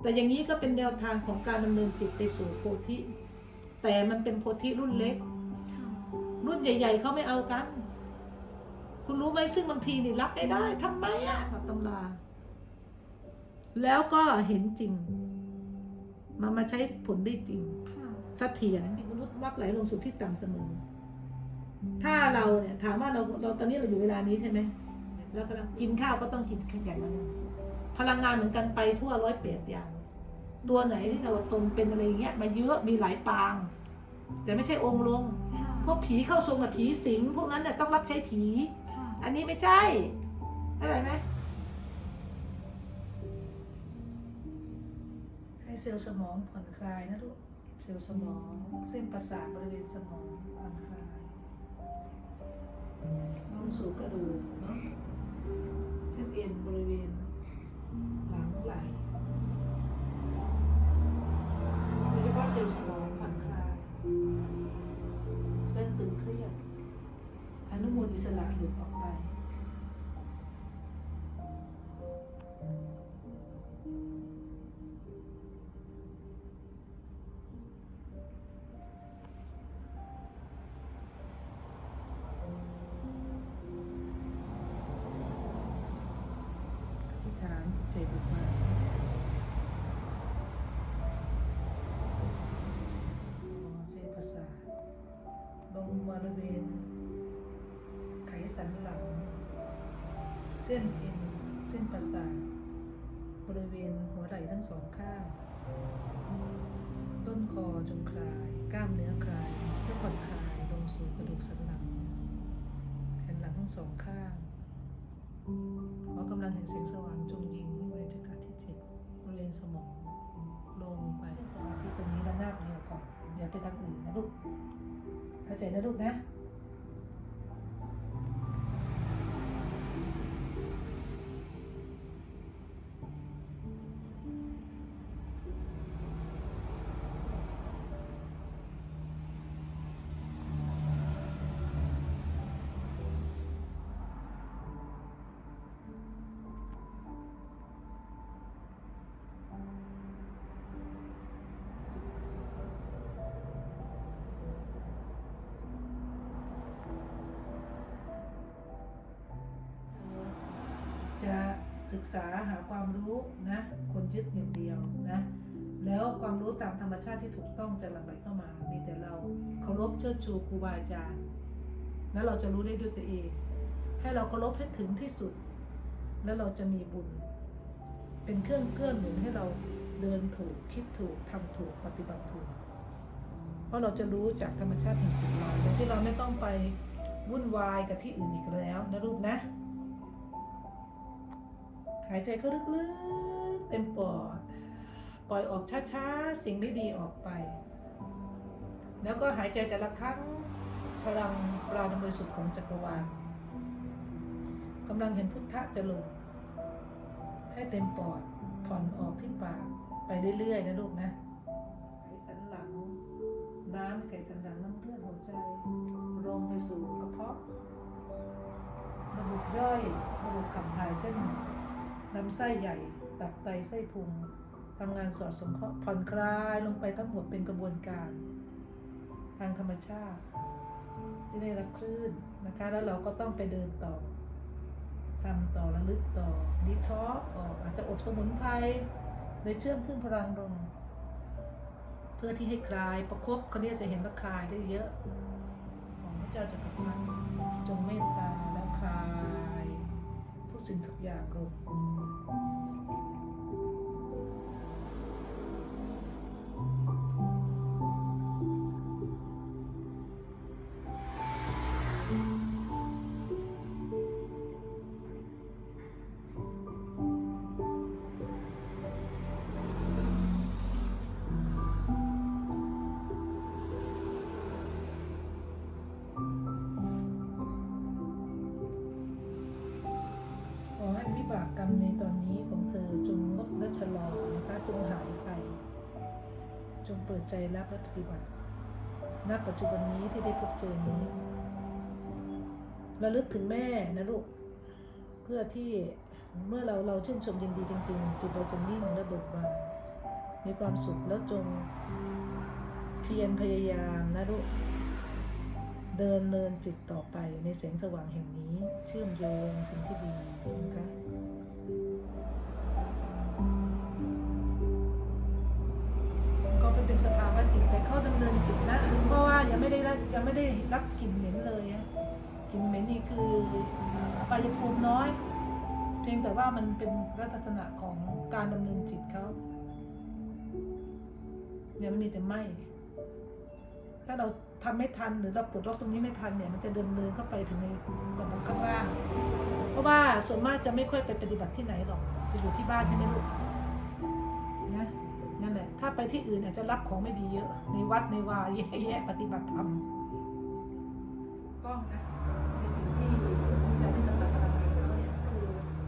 แต่อย่างนี้ก็เป็นแนวทางของการดำเนินจิตไปสู่โพธิ แต่มันเป็นโพธิรุ่นเล็กค่ะรุ่นใหญ่ ๆเขาไม่เอากัน คุณรู้ไหมซึ่งบางทีนี่รับไม่ได้ทำไมอะตำรา แล้วก็เห็นจริง มามาใช้ผลได้จริงค่ะเสถียรมนุษย์มักไหลลงสู่ที่ต่ำเสมอ ถ้าเราเนี่ยถามว่าเราเราตอนนี้เราอยู่เวลานี้ใช่ไหมเรากำลังกินข้าวก็ต้องกินแข็งแข็งแล้ว พลังงานเหมือนกันไปทั่วร้อยเปดอย่างตัวไหนที่เราตนเป็นอะไรอย่างเงี้ยมาเยอะมีหลายปาง แต่ไม่ใช่องค์ลงค่ะพวกผีเข้าทรงกับผีสิงพวกนั้นเนี่ยต้องรับใช้ผีค่ะอันนี้ไม่ใช่อะไรไหมให้เซลล์สมองผ่อนคลายนะลูกเซลล์สมอง เส้นประสาทบริเวณสมองผ่อนคลายลงสู่กระดูกเนาะเส้นเอ็นบริเวณหลัง ไหลโดยเฉพาะเซลล์สมองผ่อนคลายเริ่มตึงเครียดอนุมูลอิสระหลุดออก บริเวณ ไขสันหลัง เส้นเอ็นเส้นประสาทบริเวณหัวไหล่ทั้งสองข้าง ต้นคอจงคลาย กล้ามเนื้อคลายเพื่อผ่อนคลายลงสู่กระดูกสันหลังแผ่นหลังทั้งสองข้างขอกำลังแห่งแสงสว่างจงยิงที่บริเวณจักรที่เจ็ดบริเวณสมองลงไปเส้นสมาธิตรงนี้ระนาบเดียวก่อนอย่าไปทางอื่นนะลูก เข้าใจนะลูกนะจะ ศึกษาหาความรู้นะคนยึดอย่างเดียวนะแล้วความรู้ตามธรรมชาติที่ถูกต้องจะหลั่งไหลเข้ามา มีแต่เราเคารพเชิดชูครูบาอาจารย์ แล้วเราจะรู้ได้ด้วยตัวเอง ให้เราเคารพให้ถึงที่สุด แล้วเราจะมีบุญ เป็นเครื่องเกื้อหนุนให้เราเดินถูกคิดถูกทำถูกปฏิบัติถูก เพราะเราจะรู้จากธรรมชาติแห่งจิตเราโดยที่เราไม่ต้องไปวุ่นวายกับที่อื่นอีกแล้วนะลูกนะ หายใจเข้าลึกๆ เต็มปอด ปล่อยออกช้าๆ สิ่งไม่ดีออกไป แล้วก็หายใจแต่ละครั้งพลังปราณบริสุทธิ์ของจักรวาลกำลังเห็นพุทธะจะลง ให้เต็มปอดผ่อนออกที่ปากไปเรื่อยๆนะลูกนะไขสันหลัง น้ำในไขสันหลังน้ำเลือดหัวใจลงไปสู่กระเพาะระบบย่อยระบบขับถ่ายเส้น ลำไส้ใหญ่ ตับไตไส้พุงทำงานสอดสมเคราะห์ผ่อนคลายลงไปทั้งหมดเป็นกระบวนการ ทางธรรมชาติ ที่ได้รับคลื่นนะคะ แล้วเราก็ต้องไปเดินต่อทำต่อระลึกต่อดีท็อกออกอาจจะอบสมุนไพรโดยเชื่อมขึ้นพลังลง เพื่อที่ให้คลายประคบเขาเนี่ยจะเห็นว่าคลายได้เยอะ ของพระเจ้าจักรพรรดิจงเมตตาและคลาย ทุกสิ่ จงลดและชะลอนะคะจงหายไป จงเปิดใจรับและปฏิบัติณปัจจุบันนี้ที่ได้พบเจอนี้ระลึกถึงแม่นะลูก เพื่อที่เมื่อเราเราชื่นชมยินดีจริง ๆ จิตเราจะนิ่งและเบิกบานมีความสุขแล้วจงเพียรพยายามนะลูกเดินเนินจิตต่อไปในแสงสว่างแห่งนี้ เชื่อมโยงสิ่งที่ดีนะคะ สภาวะจิตแต่เข้าดำเนินจิตนะเพราะว่ายังไม่ได้รับยังไม่ได้รับกลิ่นเหม็นเลยกลิ่นเหม็นนี่คืออบายภูมิน้อย เพียงแต่ว่ามันเป็นลักษณะของการดำเนินจิตเขาเนี่ยมันมีแต่ไหมถ้าเราทำไม่ทันหรือเราปลดล็อกตรงนี้ไม่ทันเนี่ยมันจะเดินเนินเข้าไปถึงในระบบข้างล่าง เพราะว่าส่วนมากจะไม่ค่อยไปปฏิบัติที่ไหนหรอกจะอยู่ที่บ้านใช่ไหมลูก นั่นแหละ ถ้าไปที่อื่นอาจจะรับของไม่ดีเยอะ ในวัดในวาแย่ๆปฏิบัติธรรมก็นะในสิ่งที่อาจารย์ที่สำนักพลังงานเขาเนี่ย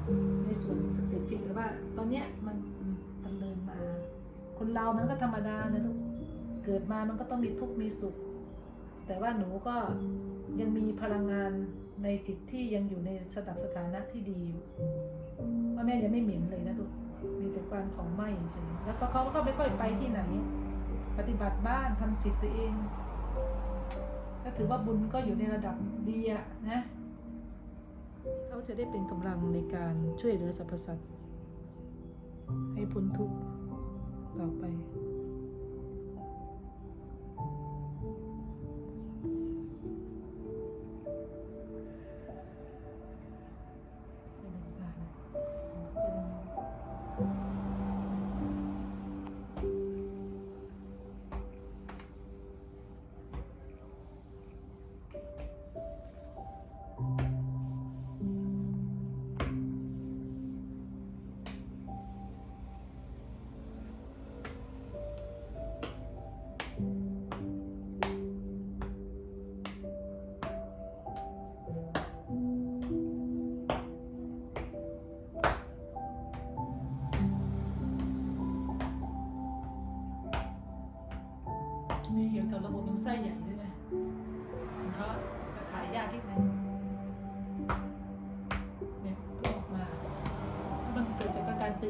คือในส่วนสเต็ปเพียงแต่ว่า ตอนเนี้ยมันดำเนินมา คนเรามันก็ธรรมดานะลูกเกิดมามันก็ต้องมีทุกข์มีสุข แต่ว่าหนูก็ยังมีพลังงานในจิตที่ยังอยู่ในสดับสถานะที่ดีอยู่ว่าแม่ยังไม่เหม็นเลยนะลูก แต่การของไหมเฉยแล้วก็เขาก็ไม่ค่อยไปที่ไหน ปฏิบัติบ้านทำจิตตัวเองก็ถือว่าบุญก็อยู่ในระดับดีอะนะ เขาจะได้เป็นกำลังในการช่วยเหลือสรรพสัตว์ให้พ้นทุกข์ต่อไป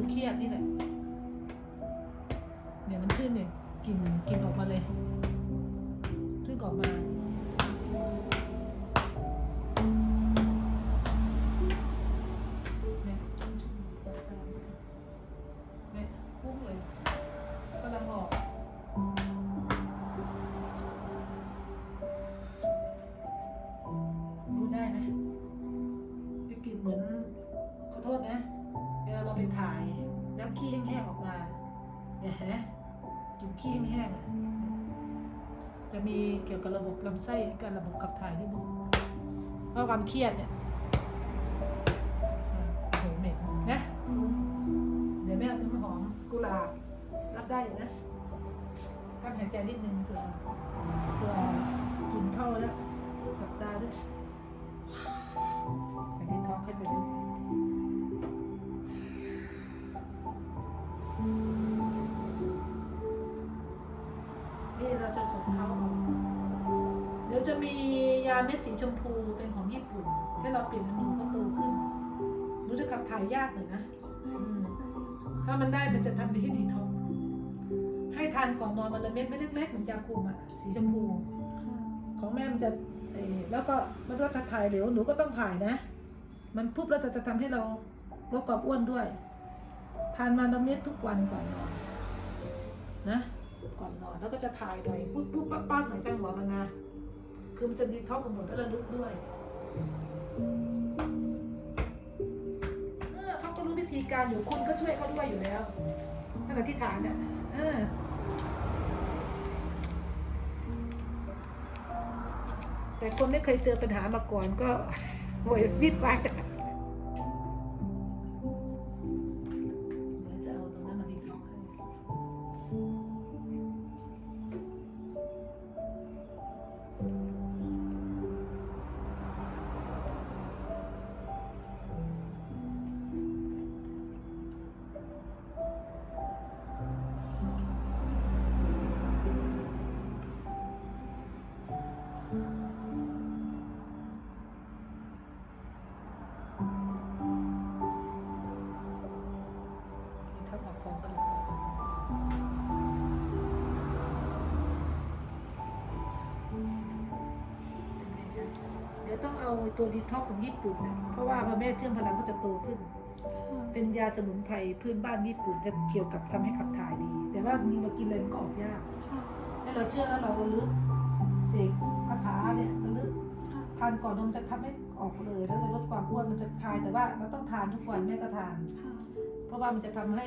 เครียดนี่แหละเนี่ยมันขึ้นเนี่ยกลินกลินออกมาเลย ไปถ่าย แล้วขี้แห้งๆออกมาเนี่ยเห็นไหมกลิ่นขี้แห้งๆอะจะมีเกี่ยวกับระบบลำไส้กับระบบขับถ่ายด้วยบุเพราะความเครียดเนี่ยโหเหม็นนะเดี๋ยวแม่เอาน้ำหอมกุหลาบรับได้อยู่นะกั้นหายใจนิดนึงเผื่อเผื่อกินเข้าแล้วจับตาด้วย มียาเม็ดสีชมพูเป็นของญี่ปุ่น ที่เราเปลี่ยนให้มือเขาโตขึ้น รู้จะขับถ่ายยากเลยนะอืมถ้ามันได้มันจะทำให้ดีท้องให้ทานก่อนนอนวันละเม็ดไม่เล็กๆเหมือนยาคุมอะสีชมพู ของแม่มันจะเอ่อแล้วก็มันก็ถ่ายเหลวหนูก็ต้องถ่ายนะ มันปุ๊บแล้วจะจะทำให้เราลดความอ้วนด้วย ทานมาละเม็ดทุกวันก่อนนอนนะก่อนนอนแล้วก็จะถ่ายหน่อยปุ๊บปุ๊บปั๊บปั๊บหน่อยจังหัวมันนะ คือมันจะดีท็อกกับหมดแล้วระลึกด้วยเออเขาก็รู้วิธีการอยู่คุณก็ช่วยเขาด้วยอยู่แล้วนั่นแหละที่ฐานเนี่ยแต่คนไม่เคยเจอปัญหามาก่อนก็โวยวิดวาย ต้องเอาตัวดีท็อกของญี่ปุ่นนะเพราะว่าพอแม่เชื่อมพลังก็จะโตขึ้น เป็นยาสมุนไพรพื้นบ้านญี่ปุ่นจะเกี่ยวกับทำให้ขับถ่ายดี แต่ว่ามีมากินเลยมันก็ออกยากให้เราเชื่อแล้วเราระลึกเสกคาถาเนี่ยระลึกทานก่อนนมจะทำให้ออกเลย แล้วจะลดความอ้วนมันจะคลายแต่ว่าเราต้องทานทุกวันแม่ก็ทาน เพราะว่ามันจะทำให้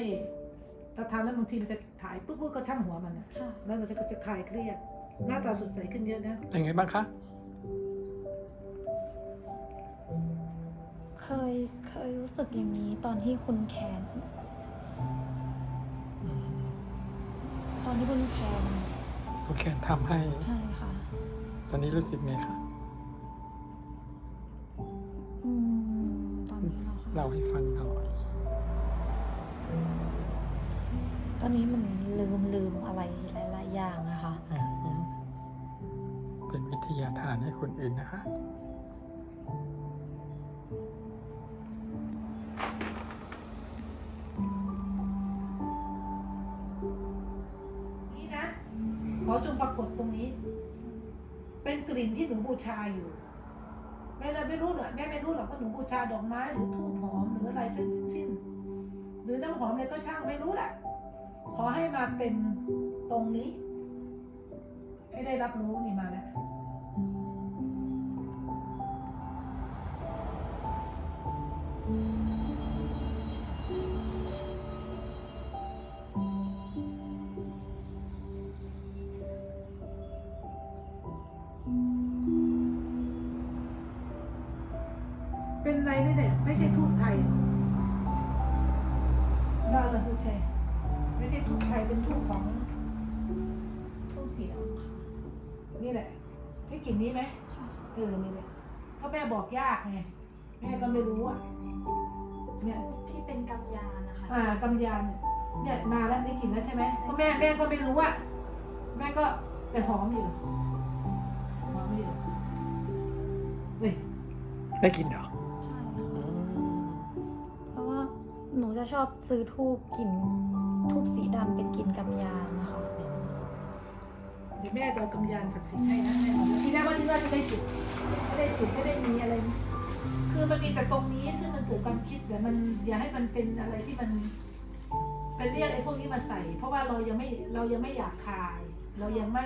เราทานแล้วบางทีมันจะถ่ายปุ๊บปุ๊บก็ช่างหัวมันอะแล้วเราจะก็จะคลายเครียดหน้าตาสดใสขึ้นเยอะนะเป็นไงบ้างคะ เคยเคยรู้สึกอย่างนี้ตอนที่คุณแคนตอนที่คุณแคนโอเคทำให้ ใช่ค่ะ ตอนนี้รู้สึกไงคะอืมตอนนี้เหรอคะเล่าให้ฟังหน่อยตอนนี้มันลืมลืมอะไรหลาย ๆ อย่างอะค่ะอืมเป็นวิทยาทานให้คนอื่นนะคะนี่นะ จงปรากฏตรงนี้ เป็นกลิ่นที่หนูบูชาอยู่แม่เราไม่รู้หรอกแม่ไม่รู้หรอกว่าหนูบูชาดอกไม้หรือทูบหอมหรืออะไรทั้งสิ้น หรือน้ำหอมอะไรก็ช่างไม่รู้แหละขอให้มาเต็มตรงนี้ ให้ได้รับรู้นี่มาแล้ว ไหมเนี่ยไม่ใช่ทูบไทยหรอกน่าละผู้ชายไม่ใช่ทูบไทยเป็นทูบของทูบสีดำค่ะนี่แหละใช่กลิ่นนี้ไหมค่ะเออนี่แหละก็แม่บอกยากไงแม่ก็ไม่รู้อะเนี่ยที่เป็นกำยานนะคะอ่ากำยานเนี่ยมาแล้วได้กลิ่นแล้วใช่ไหมเพราะแม่แม่ก็ไม่รู้อะแม่ก็แต่หอมอยู่หอมอยู่เฮ้ยได้กินเหรอ หนูจะชอบซื้อทูบกลิ่นทูบสีดำเป็นกลิ่นกำยานนะคะเดี๋ยวแม่จะเอากำยานศักดิ์สิทธิ์ให้นะแม่บอกแล้วที่แรกว่าที่ว่าจะได้จุดไม่ได้จุดไม่ได้มีอะไร คือมันมีแต่ตรงนี้ซึ่งมันเกิดความคิดแต่มันอย่าให้มันเป็นอะไรที่มันเป็นเรียกไอ้พวกนี้มาใส่ เพราะว่าเรายังไม่เรายังไม่อยากคาย เรายังไม่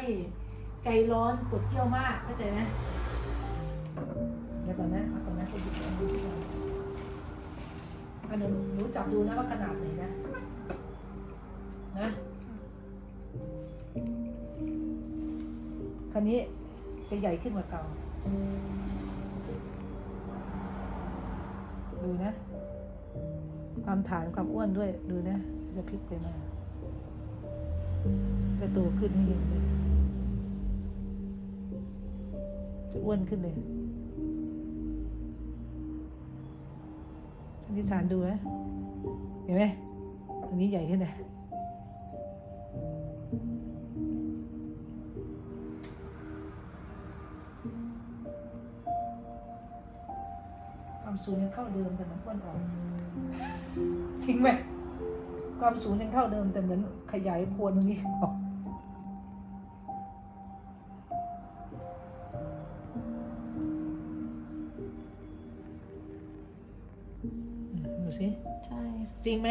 ใจร้อนกดเกี่ยวมากเข้าใจไหมเดี๋ยวก่อนนะเอาก่อนนะจะหยิบอันนี้ก่อน อันนึงหนูจับดูนะว่าขนาดไหนนะ นะคันนี้จะใหญ่ขึ้นกว่าเก่า ดูนะ ความฐานความอ้วนด้วย ดูนะ จะพลิกไปมา จะโตขึ้นให้เห็นเลย จะอ้วนขึ้นเลย ท่านที่ฐานดูนะเห็นไหมอันนี้ใหญ่ขึ้นเลยความสูงยังเท่าเดิมแต่มันอ้วนออกจริงไหมความสูงยังเท่าเดิมแต่เหมือนขยายโพนตรงนี้ออก ดูสิ ใช่ จริงไหม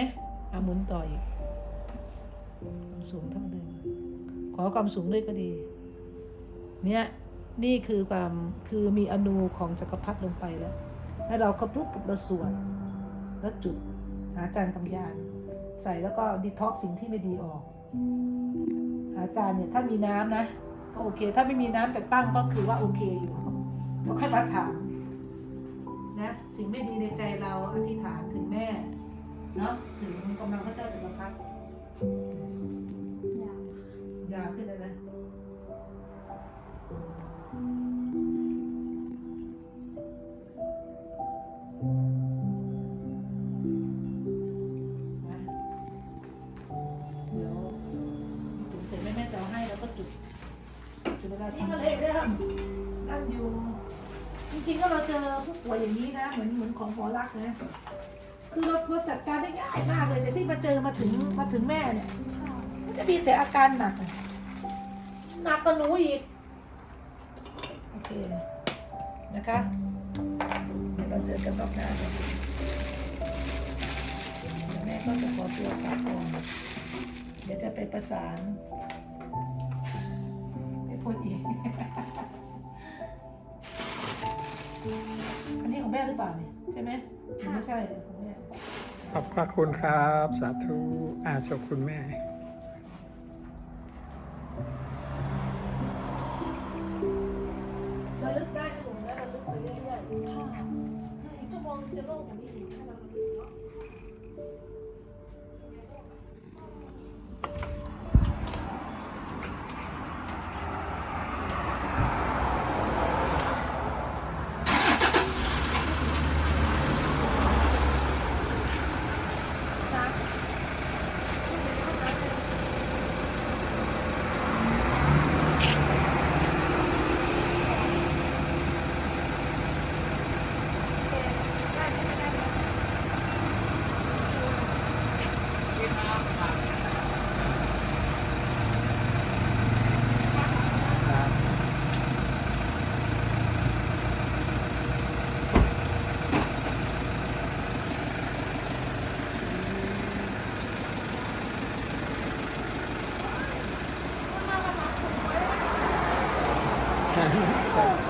เอาหมุนต่ออีกความสูงเท่าเดิมขอความสูงด้วยก็ดี เนี่ยนี่คือความคือมีอนูของจักรพรรดิลงไปแล้ว แล้วเราก็ปุ๊บปุ๊บเราสวดแล้วจุดหาจารย์กำยาน ใส่แล้วก็ดีท็อกสิ่งที่ไม่ดีออก หาจารย์เนี่ยถ้ามีน้ำนะ ก็โอเค ถ้าไม่มีน้ำแต่ตั้งก็คือว่าโอเคอยู่เราค่อยมาถาม นะสิ่งไม่ดีในใจเราอธิษฐานถึงแม่เนาะถึงกำลังพระเจ้าจักรพรรดิยาวยาวขึ้น จริงๆก็เราเจอผู้ป่วยอย่างนี้นะ เหมือนเหมือนของหมอรักษณ์นะ คือเราเราจัดการได้ง่ายมากเลย แต่ที่มาเจอมาถึงมาถึงแม่เนี่ยมันจะมีแต่อาการหนักอะหนักกว่าหนูอีก โอเค นะคะเดี๋ยวเราเจอกันรอบหน้าเลยเดี๋ยวแม่ก็จะขอตัวกลับก่อนเดี๋ยวจะไปประสานไม่พูดอีก อันนี้ของแม่หรือเปล่าเนี่ยใช่ไหมหรือไม่ใช่ของแม่ขอบพระคุณครับ สาธุอาสบคุณแม่ระลึกได้นะหนูนะระลึกไปเรื่อยๆค่ะอีกชั่วโมงจะโล่งกว่านี้ そう。